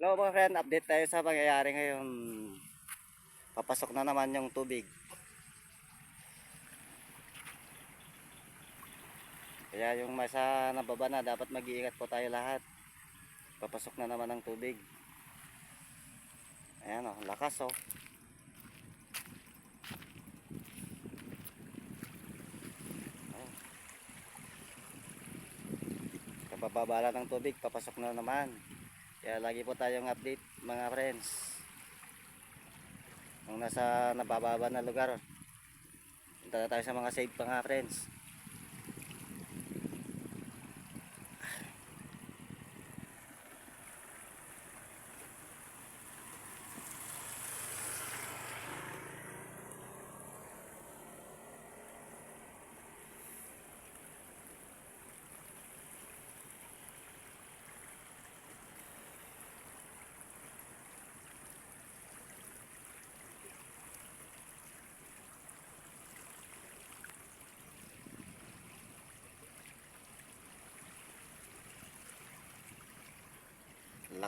Hello mga friend, update tayo sa pangyayari ngayon. Papasok na naman yung tubig. Kaya yung masa nababa na, dapat mag-iingat po tayo lahat. Papasok na naman ang tubig. Ayan o, lakas o. Kabababala ng tubig, papasok na naman. Kaya lagi po tayong update mga friends. Kung nasa nabababa na lugar. Punta na tayo sa mga safe pa nga friends.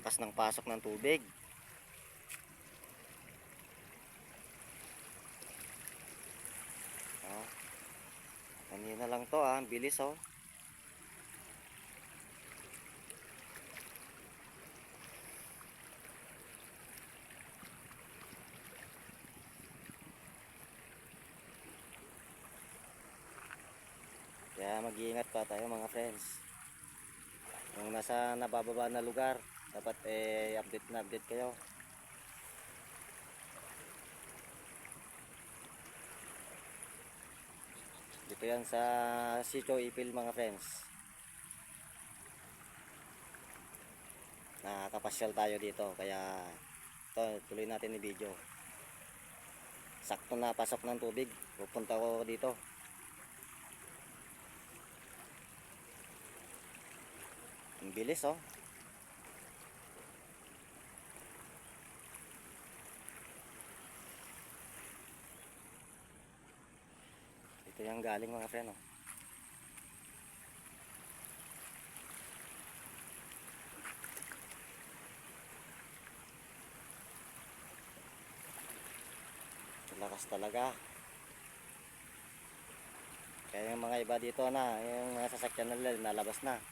Lakas ng pasok ng tubig. Oh. Kanina lang to ah, bilis oh. Kaya mag-iingat pa tayo mga friends. Yung nasa nabababa na lugar, dapat eh update na update kayo. Dito yan sa Sitio Ipil mga friends. Nakakapasyal tayo dito kaya ito tuloy natin ni video. Sakto na pasok ng tubig. Pupunta ko dito. Ang bilis oh. Ito yung galing mga friend oh. Lakas talaga. Kaya yung mga iba dito na, yung mga sasakyan nila nalabas na.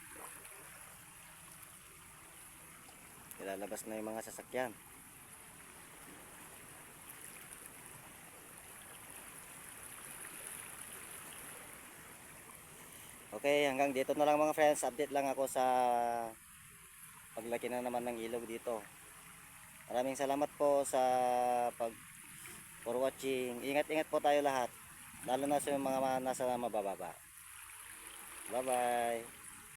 Ilalabas na yung mga sasakyan. Okay, hanggang dito na lang mga friends. Update lang ako sa paglaki na naman ng ilog dito. Maraming salamat po sa pag for watching. Ingat-ingat po tayo lahat. Lalo na sa mga nasa mabababa. Bye-bye.